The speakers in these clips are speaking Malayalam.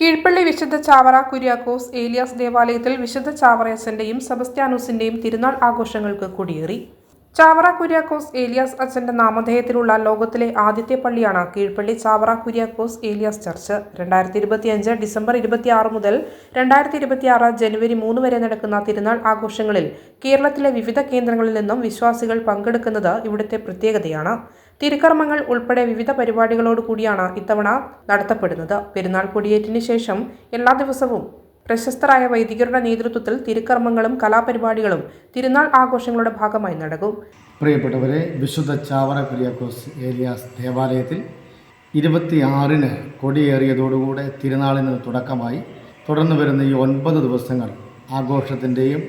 കീഴ്പള്ളി വിശുദ്ധ ചാവറ കുര്യാക്കോസ് ഏലിയാസ് ദേവാലയത്തിൽ വിശുദ്ധ ചാവറയച്ചന്റെയും സെബസ്ത്യാനോസിന്റെയും തിരുനാൾ ആഘോഷങ്ങൾക്ക് കൊടിയേറി. ചാവറ കുര്യാക്കോസ് ഏലിയാസ് അച്ഛന്റെ നാമധേയത്തിലുള്ള ലോകത്തിലെ ആദ്യത്തെ പള്ളിയാണ് കീഴ്പള്ളി ചാവറ കുര്യാക്കോസ് ഏലിയാസ് ചർച്ച്. രണ്ടായിരത്തി ഇരുപത്തിയഞ്ച് ഡിസംബർ ഇരുപത്തിയാറ് മുതൽ രണ്ടായിരത്തി ഇരുപത്തിയാറ് ജനുവരി മൂന്ന് വരെ നടക്കുന്ന തിരുനാൾ ആഘോഷങ്ങളിൽ കേരളത്തിലെ വിവിധ കേന്ദ്രങ്ങളിൽ നിന്നും വിശ്വാസികൾ പങ്കെടുക്കുന്നത് ഇവിടുത്തെ പ്രത്യേകതയാണ്. തിരുക്കർമ്മങ്ങൾ ഉൾപ്പെടെ വിവിധ പരിപാടികളോട് കൂടിയാണ് ഇത്തവണ നടത്തപ്പെടുന്നത്. പെരുന്നാൾ കൊടിയേറ്റിന് ശേഷം എല്ലാ ദിവസവും പ്രശസ്തരായ വൈദികരുടെ നേതൃത്വത്തിൽ തിരുക്കർമ്മങ്ങളും കലാപരിപാടികളും തിരുനാൾ ആഘോഷങ്ങളുടെ ഭാഗമായി നടക്കും. പ്രിയപ്പെട്ടവരെ വിശുദ്ധ ചാവറ കുര്യാക്കോസ് ഏലിയാസ് ദേവാലയത്തിൽ ഇരുപത്തിയാറിന് കൊടിയേറിയതോടുകൂടെ തിരുനാളിന് തുടക്കമായി തുടർന്ന് വരുന്ന ഈ ഒൻപത് ദിവസങ്ങൾ ആഘോഷത്തിന്റെയും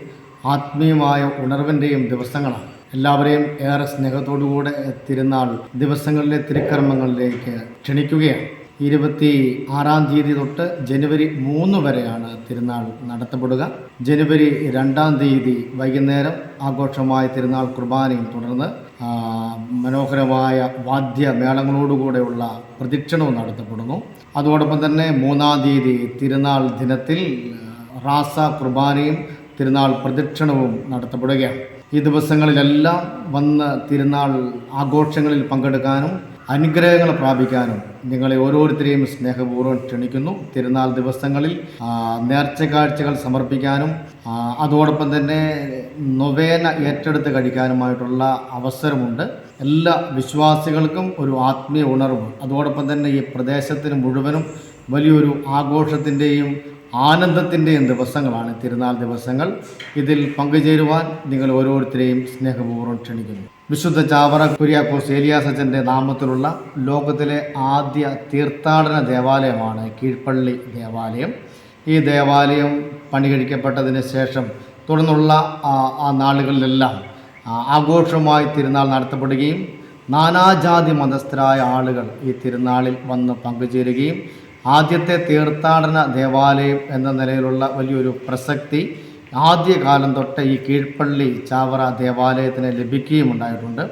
ആത്മീയമായ ഉണർവിന്റെയും ദിവസങ്ങളാണ്. എല്ലാവരെയും ഏറെ സ്നേഹത്തോടുകൂടെ തിരുനാൾ ദിവസങ്ങളിലെ തിരുക്കർമ്മങ്ങളിലേക്ക് ക്ഷണിക്കുകയാണ്. ഇരുപത്തി ആറാം തീയതി തൊട്ട് ജനുവരി മൂന്ന് വരെയാണ് തിരുനാൾ നടത്തപ്പെടുക. ജനുവരി രണ്ടാം തീയതി വൈകുന്നേരം ആഘോഷമായ തിരുനാൾ കുർബാനയും തുടർന്ന് മനോഹരമായ വാദ്യമേളങ്ങളോടുകൂടെയുള്ള പ്രദക്ഷിണവും നടത്തപ്പെടുന്നു. അതോടൊപ്പം തന്നെ മൂന്നാം തീയതി തിരുനാൾ ദിനത്തിൽ റാസ കുർബാനയും തിരുനാൾ പ്രദക്ഷിണവും നടത്തപ്പെടുകയാണ്. ഈ ദിവസങ്ങളിലെല്ലാം വന്ന് തിരുനാൾ ആഘോഷങ്ങളിൽ പങ്കെടുക്കാനും അനുഗ്രഹങ്ങൾ പ്രാപിക്കാനും നിങ്ങളെ ഓരോരുത്തരെയും സ്നേഹപൂർവം ക്ഷണിക്കുന്നു. തിരുനാൾ ദിവസങ്ങളിൽ നേർച്ച കാഴ്ചകൾ സമർപ്പിക്കാനും അതോടൊപ്പം തന്നെ നൊവേന ഏറ്റെടുത്ത് കഴിക്കാനുമായിട്ടുള്ള അവസരമുണ്ട്. എല്ലാ വിശ്വാസികൾക്കും ഒരു ആത്മീയ ഉണർവ്. അതോടൊപ്പം തന്നെ ഈ പ്രദേശത്തിന് മുഴുവനും വലിയൊരു ആഘോഷത്തിന്റെയും ആനന്ദത്തിന്റെയും ദിവസങ്ങളാണ് തിരുനാൾ ദിവസങ്ങൾ. ഇതിൽ പങ്കുചേരുവാൻ നിങ്ങൾ ഓരോരുത്തരെയും സ്നേഹപൂർവം ക്ഷണിക്കുന്നു. വിശുദ്ധ ചാവറ കുര്യാക്കോസ് ഏലിയാസച്ചന്റെ നാമത്തിലുള്ള ലോകത്തിലെ ആദ്യ തീർത്ഥാടന ദേവാലയമാണ് കീഴ്പള്ളി ദേവാലയം. ഈ ദേവാലയം പണി കഴിക്കപ്പെട്ടതിന് ശേഷം തുടർന്നുള്ള ആ നാളുകളിലെല്ലാം ആഘോഷമായി തിരുനാൾ നടത്തപ്പെടുകയും നാനാജാതി മതസ്ഥരായ ആളുകൾ ഈ തിരുനാളിൽ വന്ന് പങ്കുചേരുകയും ആദ്യത്തെ തീർത്ഥാടന ദേവാലയം എന്ന നിലയിലുള്ള വലിയൊരു പ്രസക്തി ആദ്യകാലം തൊട്ട് ഈ കീഴ്പള്ളി ചാവറ ദേവാലയത്തിന് ലഭിക്കുകയും ഉണ്ടായിട്ടുണ്ട്.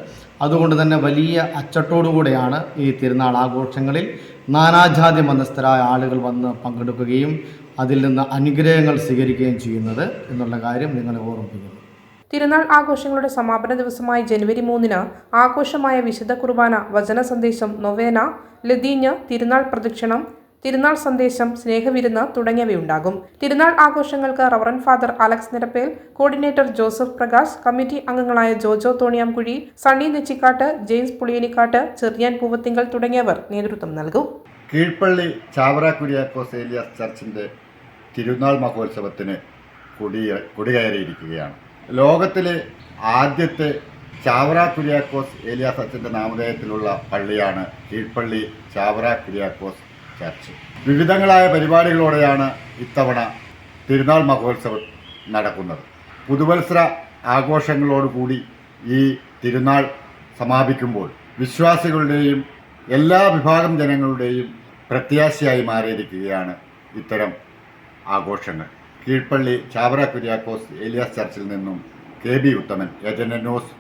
അതുകൊണ്ട് തന്നെ വലിയ അച്ചട്ടോടുകൂടെയാണ് ഈ തിരുനാൾ ആഘോഷങ്ങളിൽ നാനാജാതി മതസ്ഥരായ ആളുകൾ വന്ന് പങ്കെടുക്കുകയും അതിൽ നിന്ന് അനുഗ്രഹങ്ങൾ സ്വീകരിക്കുകയും ചെയ്യുന്നത് എന്നുള്ള കാര്യം നിങ്ങളെ ഓർമ്മിപ്പിക്കുന്നു. തിരുനാൾ ആഘോഷങ്ങളുടെ സമാപന ദിവസമായ ജനുവരി മൂന്നിന് ആഘോഷമായ വിശുദ്ധ കുർബാന വചന സന്ദേശം നൊവേന ലതീഞ്ഞ് തിരുനാൾ പ്രദക്ഷിണം തിരുനാൾ സന്ദേശം സ്നേഹവിരുന്ന് തുടങ്ങിയവയുണ്ടാകും. തിരുനാൾ ആഘോഷങ്ങൾക്ക് reverend father Alex Nirappel coordinator Joseph Prakash committee അംഗങ്ങളായ ജോജോ തോണിയാംകുഴി സണ്ണി നെച്ചിക്കാട്ട് ജെയിംസ് പുളിയനിക്കാട്ട് ചെറിയാൻ പൂവത്തിങ്കൽ തുടങ്ങിയവർ നേതൃത്വം നൽകും. കീഴ്പള്ളി ചാവറ കുര്യാക്കോസ് ഏലിയാസ് തിരുനാൾ മഹോത്സവത്തിന് കൊടി കൊടികയറിയിരിക്കുകയാണ്. ലോകത്തിലെ ആദ്യത്തെ ചാവറ കുര്യാക്കോസ് ഏലിയാസ് അച്ഛന്റെ നാമധേയത്തിലുള്ള പള്ളിയാണ് കീഴ്പള്ളി ചാവറ കുര്യാക്കോസ് ചർച്ച്. വിവിധങ്ങളായ പരിപാടികളോടെയാണ് ഇത്തവണ തിരുനാൾ മഹോത്സവം നടക്കുന്നത്. പുതുവത്സര ആഘോഷങ്ങളോടുകൂടി ഈ തിരുനാൾ സമാപിക്കുമ്പോൾ വിശ്വാസികളുടെയും എല്ലാ വിഭാഗം ജനങ്ങളുടെയും പ്രത്യാശയായി മാറിയിരിക്കുകയാണ് ഇത്തരം ആഘോഷങ്ങൾ. കീഴ്പള്ളി ചാവറ കുര്യാക്കോസ് ഏലിയാസ് ചർച്ചിൽ നിന്നും K B Uthaman agent news.